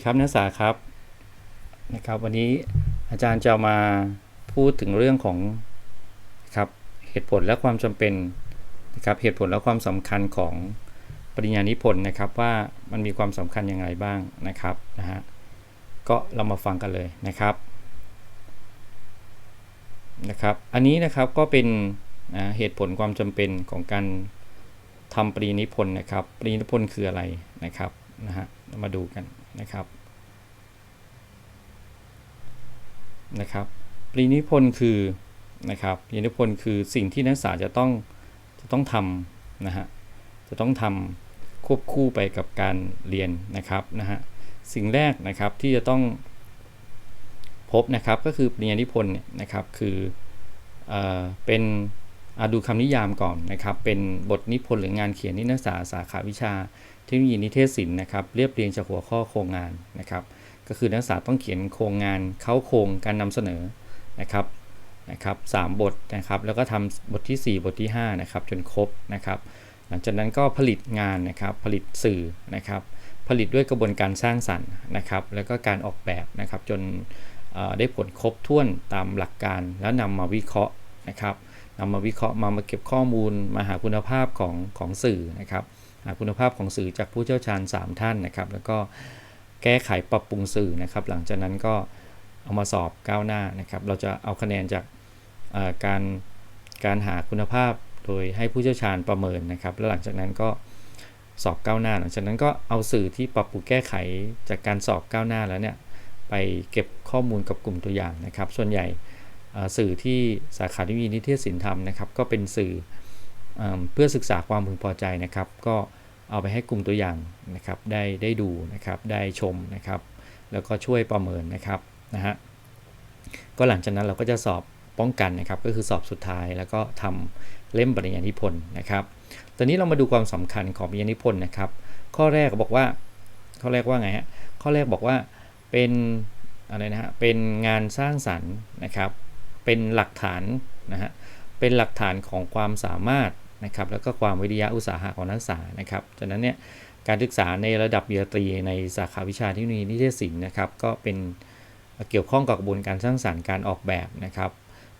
ดีครับนักศึกษาครับนะครับ วันนี้อาจารย์จะมาพูดถึงเรื่องของครับเหตุผลและความจำเป็นนะครับเหตุผลและความสำคัญของปริญญานิพนธ์นะครับว่ามันมีความสำคัญอยังไงบ้างนะครับนะฮะก็เรามาฟังกันเลยนะครับนะครับ อันนี้นะครับก็เป็นนะเหตุผลความจำเป็นของการทำปริญญานิพนธ์นะครับปริญญานิพนธ์คืออะไรนะครับนะฮะมาดูกัน นะครับนะครับปรินิพนธ์คือนะครับปรินิพนธ์คือสิ่งที่นักศึกษาจะต้องจะต้องทำนะฮะจะต้องทำควบคู่ไปกับการเรียนนะครับนะฮะสิ่งแรกนะครับที่จะต้องพบนะครับก็คือปริญญานิพนธ์เนี่ยนะครับคือเอ่อเป็นอาดูคำนิยามก่อนนะครับเป็นบทนิพนธ์หรืองานเขียนที่นักศึกษาสาขาวิชา ทคโนโลยีนิเทศศิลป์นะครับเรียบเรียงจากหัวข้อโครงงานนะครับ ก็คือนักศึกษาต้องเขียนโครงงานเข้าโครงการนำเสนอนะครับนะครับสามบทนะครับแล้วก็ทำบทที่ 4 บทที่5นะครับจนครบนะครับ หลังจากนั้นก็ผลิตงานนะครับผลิตสื่อนะครับ ผลิตด้วยกระบวนการสร้างสรรค์นะครับ แล้วก็การออกแบบนะครับจนได้ผลครบถ้วนตามหลักการแล้วนำมาวิเคราะห์นะครับนำมาวิเคราะห์มามาเก็บข้อมูลมาหาคุณภาพของของสื่อนะครับ คุณภาพของสื่อจากผู้เชี่ยวชาญ 3 ท่านนะครับ แล้วก็แก้ไขปรับปรุงสื่อนะครับ หลังจากนั้นก็เอามาสอบก้าวหน้านะครับ เราจะเอาคะแนนจากการการหาคุณภาพโดยให้ผู้เชี่ยวชาญประเมินนะครับ แล้วหลังจากนั้นก็สอบก้าวหน้า หลังจากนั้นก็เอาสื่อที่ปรับปรุงแก้ไขจากการสอบก้าวหน้าแล้วเนี่ยไปเก็บข้อมูลกับกลุ่มตัวอย่างนะครับ ส่วนใหญ่สื่อที่สาขาวิทยานิเทศศิลป์ทำนะครับ ก็เป็นสื่อ เพื่อศึกษาความพึงพอใจนะครับ ก็เอาไปให้กลุ่มตัวอย่างนะครับได้ได้ดูนะครับได้ชมนะครับ แล้วก็ช่วยประเมินนะครับนะฮะก็หลังจากนั้นเราก็จะสอบป้องกันนะครับ ก็คือสอบสุดท้ายแล้วก็ทำเล่มปริญญานิพนธ์นะครับ ตอนนี้เรามาดูความสำคัญของปริญญานิพนธ์นะครับ ข้อแรกบอกว่าข้อแรกว่าไงฮะข้อแรกบอกว่าเป็นอะไรนะฮะเป็นงานสร้างสรรค์นะครับ เป็นหลักฐานนะฮะ เป็นหลักฐานของความสามารถนะครับแล้วก็ความวิทยาอุตสาหะของนักศึกษานะครับฉะนั้นเนี่ยการศึกษาในระดับปริญญาตรีในสาขาวิชาเทคโนโลยีนิเทศศิลป์นะครับก็เป็นเกี่ยวข้องกับกระบวนการสร้างสรรค์การออกแบบนะครับ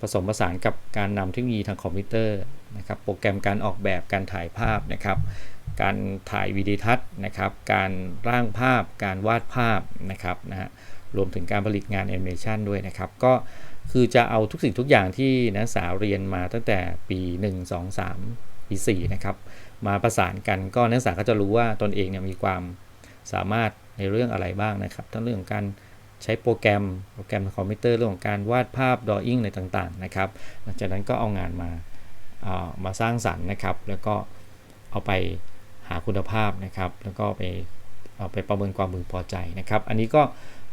ผสมผสานกับการนำเทคโนโลยีทางคอมพิวเตอร์นะครับโปรแกรมการออกแบบการถ่ายภาพนะครับการถ่ายวิดีทัศน์นะครับการร่างภาพการวาดภาพนะครับนะฮะรวมถึงการผลิตงานแอนิเมชันด้วยนะครับก็ คือจะเอาทุกสิ่งทุกอย่างที่นักศึกษาเรียนมาตั้งแต่ปี 1 2 3 ปี 4 นะครับ มาประสานกันก็นักศึกษาก็จะรู้ว่าตนเองเนี่ยมีความสามารถในเรื่องอะไรบ้างนะครับ ทั้งเรื่องการใช้โปรแกรมโปรแกรมคอมพิวเตอร์เรื่องของการวาดภาพดออิ่งอะไรต่างๆนะครับ หลังจากนั้นก็เอางานมาามาสร้างสรรค์นะครับ แล้วก็เอาไปหาคุณภาพนะครับ แล้วก็ไปเอาไปประเมินความพึงพอใจนะครับ อันนี้ก็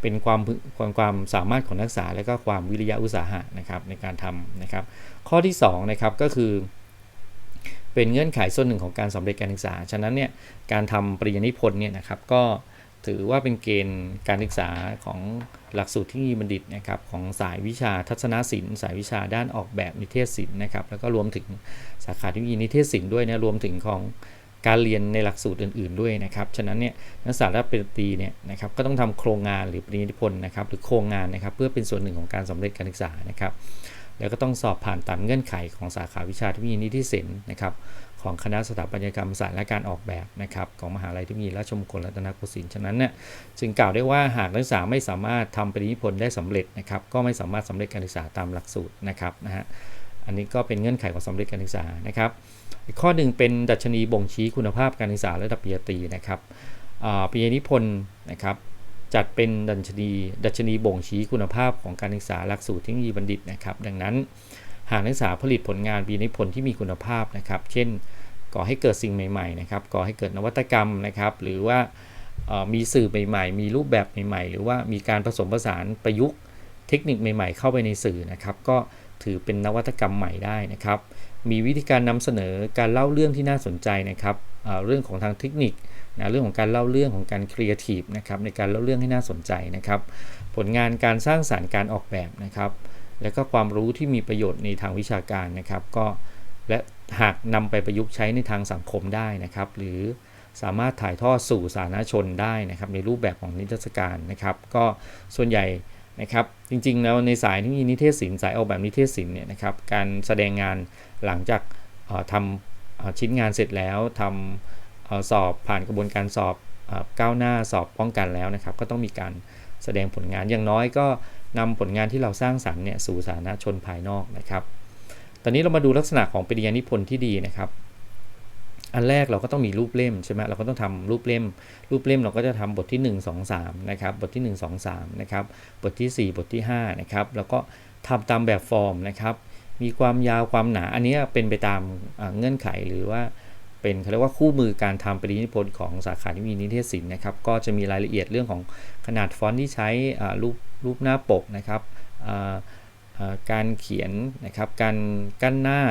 เป็นความความความสามารถของนักศึกษา และก็ความวิริยะอุตสาหะนะครับในการทำนะครับ ข้อที่2นะครับก็คือ เป็นเงื่อนไขส่วนหนึ่งของการสำเร็จการศึกษา ฉะนั้นเนี่ยการทำปริญญานิพนธ์เนี่ยนะครับก็ถือว่าเป็นเกณฑ์การศึกษาของหลักสูตรที่มีบัณฑิตนะครับของสายวิชาทัศนศิลป์ สายวิชาด้านออกแบบนิเทศศิลป์นะครับแล้วก็รวมถึงสาขาที่มีนิเทศศิลป์ด้วยนะรวมถึงของ การเรียนในหลักสูตรอื่น ๆด้วยนะครับฉะนั้นเนี่ยนักศึกษาระดับปริญญาตรีเนี่ยนะครับก็ต้องทำโครงงานหรือปริญญาพลนะครับหรือโครงงานนะครับเพื่อเป็นส่วนหนึ่งของการสำเร็จการศึกษานะครับแล้วก็ต้องสอบผ่านตามเงื่อนไขของสาขาวิชาที่มีนิเทศศิลป์นะครับของคณะสถาปัตยกรรมศาสตร์และการออกแบบนะครับของมหาลัยที่มีราชมงคลรัตนโกสินทร์ฉะนั้นเนี่ยจึงกล่าวได้ว่าหากนักศึกษาไม่สามารถทำปริญญาพลได้สำเร็จนะครับก็ไม่สามารถสำเร็จการศึกษาตามหลักสูตรนะครับนะฮะอันนี้ก็เป็นเงื่อนไขของสำเร็จการศึกษานะครับ ข้อหนึ่งเป็นดัชนีบ่งชี้คุณภาพการศึกษาระดับปริญญาตรีนะครับปริญญานิพนธ์นะครับจัดเป็นดัชนี ดัชนีบ่งชี้คุณภาพของการศึกษาหลักสูตรเทคโนโลยีบัณฑิตนะครับ ดังนั้น หากนักศึกษาผลิตผลงานปริญญานิพนธ์ที่มีคุณภาพนะครับ เช่นก่อให้เกิดสิ่งใหม่ๆนะครับก่อให้เกิดนวัตกรรมนะครับ หรือว่ามีสื่อใหม่ๆ มีรูปแบบใหม่ๆ หรือว่ามีการผสมผสานประยุกต์เทคนิคใหม่ๆ เข้าไปในสื่อนะครับ ก็ถือเป็นนวัตกรรมใหม่ได้นะครับ มีวิธีการนำเสนอการเล่าเรื่องที่น่าสนใจนะครับเรื่องของทางเทคนิคนะเรื่องของการเล่าเรื่องของการครีเอทีฟนะครับในการเล่าเรื่องให้น่าสนใจนะครับ ผลงานการสร้างสารรค์การออกแบบนะครับ และก็ความรู้ที่มีประโยชน์ในทางวิชาการนะครับ ก็และหากนำไปประยุกต์ใช้ในทางสังคมได้นะครับ หรือสามารถถ่ายทอดสู่สาธารณชนได้นะครับ ในรูปแบบของนิทรรศการนะครับ ก็ส่วนใหญ่ นะครับจริงๆแล้วในสายที่มีนิเทศศิลป์สายออกแบบนิเทศศิลป์เนี่ยนะครับการแสดงงานหลังจากทำชิ้นงานเสร็จแล้วทำสอบผ่านกระบวนการสอบก้าวหน้าสอบป้องกันแล้วนะครับ ก็ต้องมีการแสดงผลงานอย่างน้อยก็นำผลงานที่เราสร้างสรรค์เนี่ยสู่สาธารณชนภายนอกนะครับ ตอนนี้เรามาดูลักษณะของปริญญานิพนธ์ที่ดีนะครับ อันแรกเราก็ต้องมีรูปเล่มใช่ไหมเราก็ต้องทำรูปเล่ม รูปเล่มเราก็จะทำบทที่ 1 2 3นะครับบทที่ 1 2 3นะครับบทที่ 4 บทที่5นะครับแล้วก็ทำตามแบบฟอร์มนะครับ มีความยาวความหนาอันนี้เป็นไปตามเงื่อนไขหรือว่าเป็นเขาเรียกว่าคู่มือการทำปริญญาพนธ์ของสาขาที่มีนิเทศศิลป์นะครับก็จะมีรายละเอียดเรื่องของขนาดฟอนต์ที่ใช้รูปรูปหน้าปกนะครับการเขียนนะครับการกั้นหน้า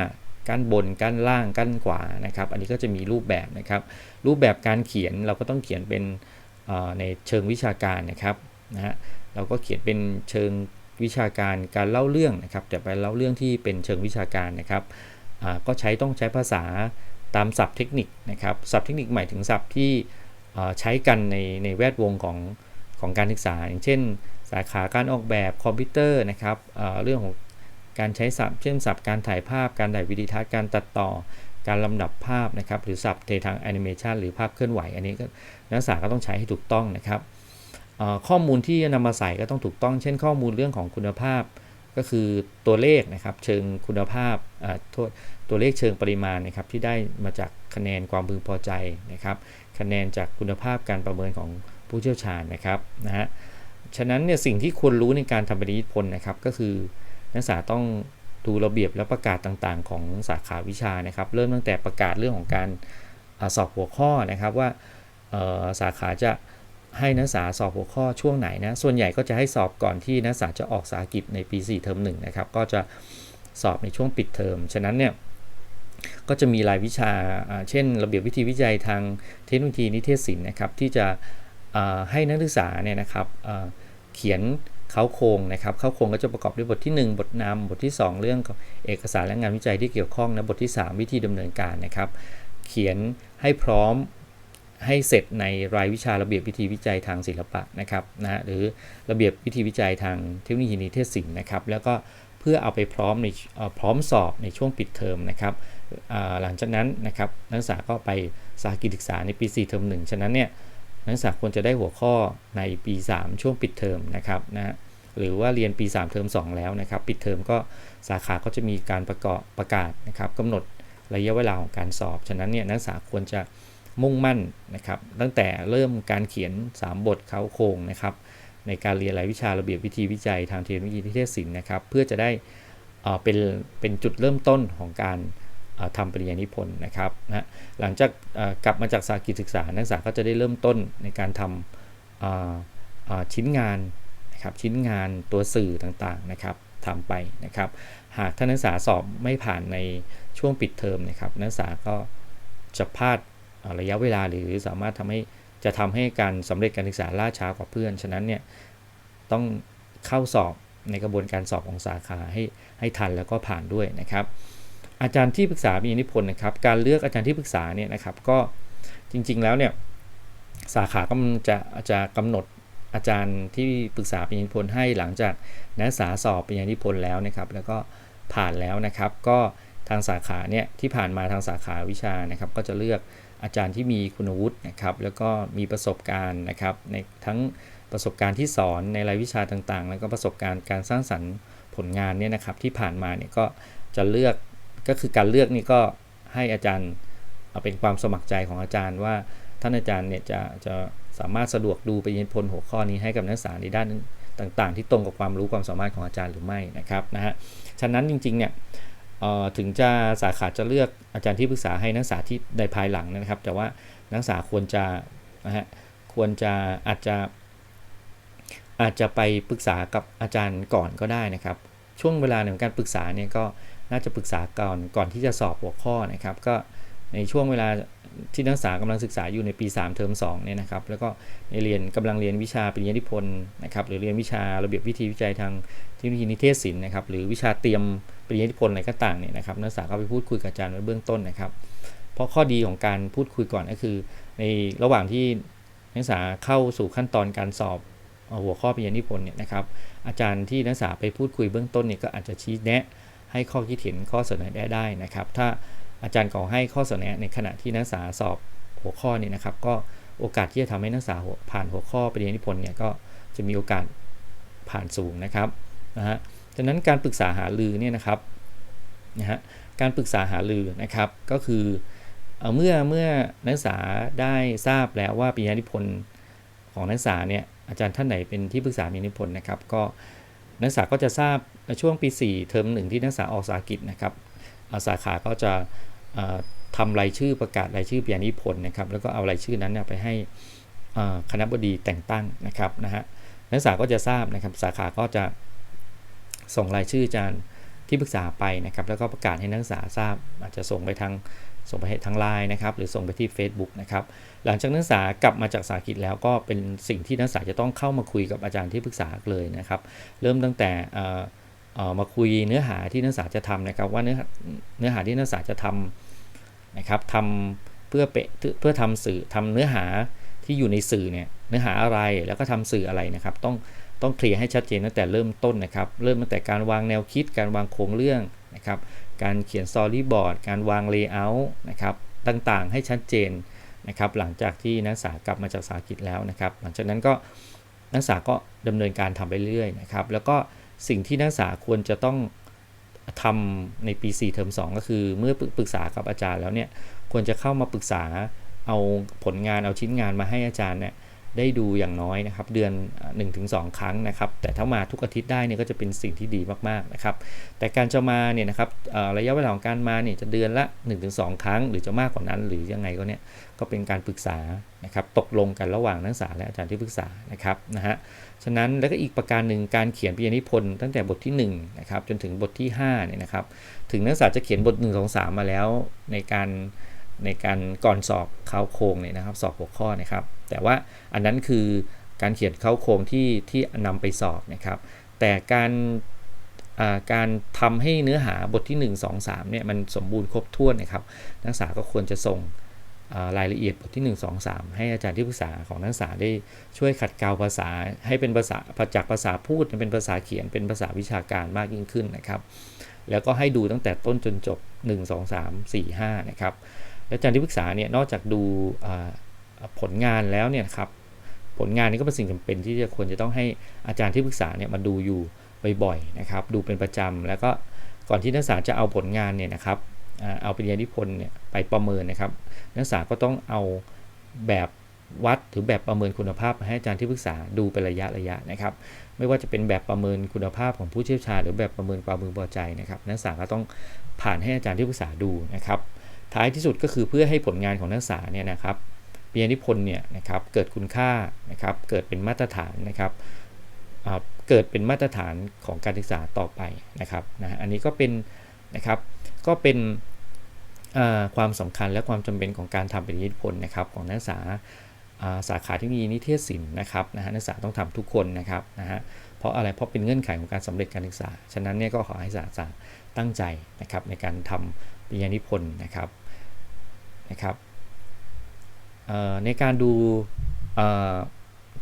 กั้นบนกั้นล่างกั้นขวานะครับ อันนี้ก็จะมีรูปแบบนะครับ รูปแบบการเขียนเราก็ต้องเขียนเป็นในเชิงวิชาการนะครับนะฮะเราก็เขียนเป็นเชิงวิชาการการเล่าเรื่องนะครับ แต่ไปเล่าเรื่องที่เป็นเชิงวิชาการนะครับก็ใช้ต้องใช้ภาษาตามศัพท์เทคนิคนะครับศัพท์เทคนิคหมายถึงศัพท์ที่ใช้กันในในแวดวงของของการศึกษา อย่างเช่น สาขาการออกแบบคอมพิวเตอร์นะครับเเรื่องของ การใช้ศัพท์เช่นศัพท์การถ่ายภาพ การถ่ายวิดีทัศน์การตัดต่อ การลำดับภาพนะครับ หรือศัพท์ในทางแอนิเมชันหรือภาพเคลื่อนไหว อันนี้ก็นักศึกษาก็ต้องใช้ให้ถูกต้องนะครับข้อมูลที่นำมาใส่ก็ต้องถูกต้อง เช่นข้อมูลเรื่องของคุณภาพ ก็คือตัวเลขนะครับ เชิงคุณภาพโทษตัวเลขเชิงปริมาณนะครับที่ได้มาจากคะแนนความพึงพอใจนะครับ คะแนนจากคุณภาพการประเมินของผู้เชี่ยวชาญนะครับนะฮะฉะนั้นเนี่ยสิ่งที่ควรรู้ในการทำปริญญาพลนะครับก็คือ นักศึกษาต้องดูระเบียบและประกาศต่างๆ ของสาขาวิชานะครับ เริ่มตั้งแต่ประกาศเรื่องของการสอบหัวข้อนะครับว่าสาขาจะให้นักศึกษาสอบหัวข้อช่วงไหนนะ ส่วนใหญ่ก็จะให้สอบก่อนที่นักศึกษาจะออกสาหกิจในปี 4 เทอม1นะครับ ก็จะสอบในช่วงปิดเทอม ฉะนั้นเนี่ยก็จะมีรายวิชา เช่น ระเบียบวิธีวิจัยทางเทคโนโลยีนิเทศศิลป์นะครับที่จะให้นักศึกษาเนี่ยนะครับเขียน เขาโครงนะครับเขาโครงก็จะประกอบด้วยบทที่ 1 บทนำบทที่ 2 เรื่องเอกสารและงานวิจัยที่เกี่ยวข้องนะบทที่ 3 วิธีดำเนินการนะครับ เขียนให้พร้อมให้เสร็จในรายวิชาระเบียบวิธีวิจัยทางศิลปะนะครับนะหรือระเบียบวิธีวิจัยทางเทคโนโลยีนิเทศศิลป์นะครับ แล้วก็เพื่อเอาไปพร้อมในพร้อมสอบในช่วงปิดเทอมนะครับหลังจากนั้นนะครับนักศึกษาก็ไปสากิจศึกษาในปี 4 เทอม1ฉะนั้นเนี่ย นักศึกษาควรจะได้หัวข้อในปี 3 ช่วงปิดเทอมนะครับนะหรือว่าเรียนปี 3 เทอม 2 แล้วนะครับ ปิดเทอมก็สาขาก็จะมีการประกอบประกาศนะครับกำหนดระยะเวลาของการสอบ ฉะนั้นเนี่ยนักศึกษาควรจะมุ่งมั่นนะครับ ตั้งแต่เริ่มการเขียน 3 บทเขาโครงนะครับ ในการเรียนรายวิชาระเบียบวิธีวิจัยทางเทคโนโลยีนิเทศศิลป์นะครับ เพื่อจะได้เป็นเป็นจุดเริ่มต้นของการ ทำปริญญานิพนธ์นะครับนะหลังจากกลับมาจากสากิจศึกษา นักศึกษาก็จะได้เริ่มต้นในการทำชิ้นงานนะครับชิ้นงานตัวสื่อต่างๆนะครับทำไปนะครับ หากท่านนักศึกษาสอบไม่ผ่านในช่วงปิดเทอมนะครับ นักศึกษาก็จะพลาดระยะเวลาหรือสามารถทำให้จะทำให้การสำเร็จการศึกษาล่าช้ากว่าเพื่อน ฉะนั้นเนี่ยต้องเข้าสอบในกระบวนการสอบของสาขาให้ให้ทันแล้วก็ผ่านด้วยนะครับ อาจารย์ที่ปรึกษามีนิพนธ์นะครับ การเลือกอาจารย์ที่ปรึกษาเนี่ยนะครับ ก็จริง ๆ แล้วเนี่ยสาขาก็จะจะกำหนดอาจารย์ที่ปรึกษาปริญญานิพนธ์ให้หลังจากนักศึกษาสอบปริญญานิพนธ์แล้วนะครับ แล้วก็ผ่านแล้วนะครับ ก็ทางสาขาเนี่ยที่ผ่านมาทางสาขาวิชานะครับ ก็จะเลือกอาจารย์ที่มีคุณวุฒินะครับ แล้วก็มีประสบการณ์นะครับ ในทั้งประสบการณ์ที่สอนในรายวิชาต่างๆ แล้วก็ประสบการณ์การสร้างสรรค์ผลงานเนี่ยนะครับ ที่ผ่านมาเนี่ยก็จะเลือก ก็คือการเลือกนี่ก็ให้อาจารย์เอาเป็นความสมัครใจของอาจารย์ว่าท่านอาจารย์เนี่ยจะจะสามารถสะดวกดูไปยินพลหัวข้อนี้ให้กับนักศึกษาในด้านต่าง ๆ ที่ตรงกับความรู้ความสามารถของอาจารย์หรือไม่นะครับนะฮะฉะนั้นจริงๆเนี่ยถึงจะสาขาจะเลือกอาจารย์ที่ปรึกษาให้นักศึกษาที่ในภายหลังนะครับ แต่ว่านักศึกษาควรจะนะฮะควรจะอาจจะอาจจะไปปรึกษากับอาจารย์ก่อนก็ได้นะครับ ช่วงเวลาในการปรึกษาเนี่ยก็ น่าจะปรึกษาก่อนก่อนที่จะสอบหัวข้อนะครับ ก็ในช่วงเวลาที่นักศึกษากำลังศึกษาอยู่ในปี 3 เทอม2เนี่ยนะครับ แล้วก็ในเรียนกำลังเรียนวิชาปริญญานิพนธ์นะครับ หรือเรียนวิชาระเบียบวิธีวิจัยทางเทคโนโลยีนิเทศศิลป์นะครับ หรือวิชาเตรียมปริญญานิพนธ์อะไรก็ต่างเนี่ยนะครับนักศึกษาก็ไปพูดคุยกับอาจารย์ไว้เบื้องต้นนะครับ เพราะข้อดีของการพูดคุยก่อนก็คือ ในระหว่างที่นักศึกษาเข้าสู่ขั้นตอนการสอบหัวข้อปริญญานิพนธ์เนี่ยนะครับ อาจารย์ที่นักศึกษาไปพูดคุยเบื้องต้นเนี่ยก็อาจจะชี้แนะ ให้ข้อคิดเห็นข้อเสนอแนะได้นะครับ ถ้าอาจารย์ขอให้ข้อเสนอแนะในขณะที่นักศึกษาสอบหัวข้อนี่นะครับ ก็โอกาสที่จะทำให้นักศึกษาผ่านหัวข้อปริญญานิพนธ์เนี่ยก็จะมีโอกาสผ่านสูงนะครับนะฮะดังนั้นการปรึกษาหารือเนี่ยนะครับนะฮะการปรึกษาหารือนะครับก็คือเอ่อเมื่อเมื่อนักศึกษาได้ทราบแล้วว่าปริญญานิพนธ์ของนักศึกษาเนี่ยอาจารย์ท่านไหนเป็นที่ปรึกษาปริญญานิพนธ์นะครับ ก็นักศึกษาก็จะทราบ ช่วงปี 4 เทอมหนึ่งที่นักศึกษาออกสาหกิจนะครับาสาขาก็จะอ่าทำรายชื่อประกาศรายชื่อปริญญานิพนธ์นะครับแล้วก็เอารายชื่อนั้นไปให้คณะบดีแต่งตั้งนะครับนะฮะนักศึกษาก็จะทราบนะครับสาขาก็จะส่งรายชื่ออาจารย์ที่ปรึกษาไปนะครับ แล้วก็ประกาศให้นักศึกษาทราบ อาจจะส่งไปทางส่งไปให้ทางไลน์นะครับ หรือส่งไปที่ Facebook นะครับ หลังจากนักศึกษากลับมาจากสาหกิจแล้วก็เป็นสิ่งที่นักศึกษาจะต้องเข้ามาคุยกับอาจารย์ที่ปรึกษาเลยนะครับ เริ่มตั้งแต่ มาคุยเนื้อหาที่นักศึกษาจะทำนะครับว่าเนื้อเนื้อหาที่นักศึกษาจะทำนะครับทำเพื่อเปะเพื่อทำสื่อทำเนื้อหาที่อยู่ในสื่อเนี่ยเนื้อหาอะไรแล้วก็ทำสื่ออะไรนะครับ ต้องต้องเคลียร์ให้ชัดเจนตั้งแต่เริ่มต้นนะครับ เริ่มตั้งแต่การวางแนวคิด การวางโครงเรื่องนะครับการเขียนสตอรี่บอร์ดการวางเลเยอร์นะครับต่างๆ ให้ชัดเจนนะครับ หลังจากที่นักศึกษากลับมาจากสาหกิจแล้วนะครับ หลังจากนั้นก็นักศึกษาก็ดำเนินการทำไปเรื่อยๆนะครับ แล้วก็ สิ่งที่นักศึกษาควรจะต้องทำในปี 4 เทอม 2 ก็คือเมื่อปรึกษากับอาจารย์แล้วเนี่ยควรจะเข้ามาปรึกษาเอาผลงานเอาชิ้นงานมาให้อาจารย์เนี่ย ได้ดูอย่างน้อยนะครับ เดือน 1-2 ครั้งนะครับ แต่ถ้ามาทุกอาทิตย์ได้เนี่ยก็จะเป็นสิ่งที่ดีมากๆนะครับ แต่การจะมาเนี่ยนะครับระยะเวลาของการมาเนี่ยจะเดือนละ 1-2 ครั้ง หรือจะมากกว่านั้น หรือยังไงก็เนี่ยก็เป็นการปรึกษานะครับตกลงกันระหว่างนักศึกษาและอาจารย์ที่ปรึกษานะครับนะฮะฉะนั้นแล้วก็อีกประการหนึ่งการเขียนปริญญานิพนธ์ตั้งแต่บทที่1นะครับจนถึงบทที่5เนี่ยนะครับถึงนักศึกษาจะเขียนบท 1 2 3 มาแล้วในการในการก่อนสอบเข้าโครงเนี่ยนะครับ สอบหัวข้อนะครับ แต่ว่าอันนั้นคือการเขียนเข้าโครงที่ที่นำไปสอบนะครับ แต่การการทำให้เนื้อหาบทที่ 1 2 3เนี่ยมันสมบูรณ์ครบถ้วนนะครับ นักศึกษาก็ควรจะส่งรายละเอียดบทที่ 1 2 3 ให้อาจารย์ที่ปรึกษาของนักศึกษาได้ช่วยขัดเกลาภาษาให้เป็นภาษาจากภาษาพูดเป็นภาษาเขียนเป็นภาษาวิชาการมากยิ่งขึ้นนะครับ แล้วก็ให้ดูตั้งแต่ต้นจนจบ 1 2 3 4 5 นะครับและอาจารย์ที่ปรึกษาเนี่ยนอกจากดู ผลงานแล้วเนี่ยครับผลงานนี้ก็เป็นสิ่งจำเป็นที่จะควรจะต้องให้อาจารย์ที่ปรึกษาเนี่ยมาดูอยู่บ่อยๆนะครับ ดูเป็นประจำแล้วก็ก่อนที่นักศึกษาจะเอาผลงานเนี่ยนะครับเอาปริญญานิพนธ์เนี่ยไปประเมินนะครับ นักศึกษาก็ต้องเอาแบบวัดหรือแบบประเมินคุณภาพมาให้อาจารย์ที่ปรึกษาดูเป็นระยะระยะนะครับ ไม่ว่าจะเป็นแบบประเมินคุณภาพของผู้เชี่ยวชาญหรือแบบประเมินความพึงพอใจนะครับ นักศึกษาก็ต้องผ่านให้อาจารย์ที่ปรึกษาดูนะครับ ท้ายที่สุดก็คือเพื่อให้ผลงานของนักศึกษาเนี่ยนะครับ ปริญญานิพนธ์เนี่ยนะครับเกิดคุณค่านะครับเกิดเป็นมาตรฐานนะครับเกิดเป็นมาตรฐานของการศึกษาต่อไปนะครับนะอันนี้ก็เป็นนะครับก็เป็นความสำคัญและความจำเป็นของการทำปริญญานิพนธ์นะครับของนักศึกษาสาขาเทคโนโลยีนิเทศศิลป์นะครับนะฮะนักศึกษาต้องทำทุกคนนะครับนะฮะเพราะอะไรเพราะเป็นเงื่อนไขของการสำเร็จการศึกษา ฉะนั้นเนี่ยก็ขอให้นักศึกษาตั้งใจนะครับในการทำปริญญานิพนธ์นะครับนะครับ ในการดู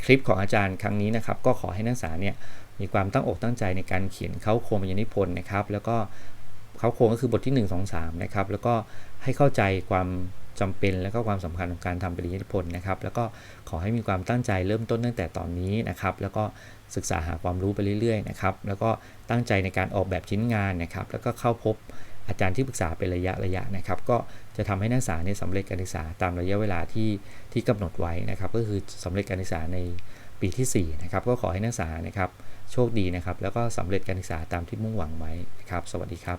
คลิปของอาจารย์ครั้งนี้นะครับ ก็ขอให้นักศึกษาเนี่ยมีความตั้งอกตั้งใจในการเขียนเข้าโครงปริญญานิพนธ์นะครับ แล้วก็เข้าโครงก็คือบทที่ 1 2 3 นะครับ แล้วก็ให้เข้าใจความจำเป็นและก็ความสำคัญของการทำปริญญานิพนธ์นะครับ แล้วก็ขอให้มีความตั้งใจเริ่มต้นตั้งแต่ตอนนี้นะครับ แล้วก็ศึกษาหาความรู้ไปเรื่อยๆนะครับ แล้วก็ตั้งใจในการออกแบบชิ้นงานนะครับ แล้วก็เข้าพบ อาจารย์ที่ปรึกษาเป็นระยะระยะนะครับ ก็จะทำให้นักศึกษาเนี่ยสำเร็จการศึกษาตามระยะเวลาที่ที่กำหนดไว้นะครับ ก็คือสำเร็จการศึกษาในปีที่4นะครับก็ขอให้นักศึกษานะครับโชคดีนะครับ แล้วก็สำเร็จการศึกษาตามที่มุ่งหวังไว้นะครับ สวัสดีครับ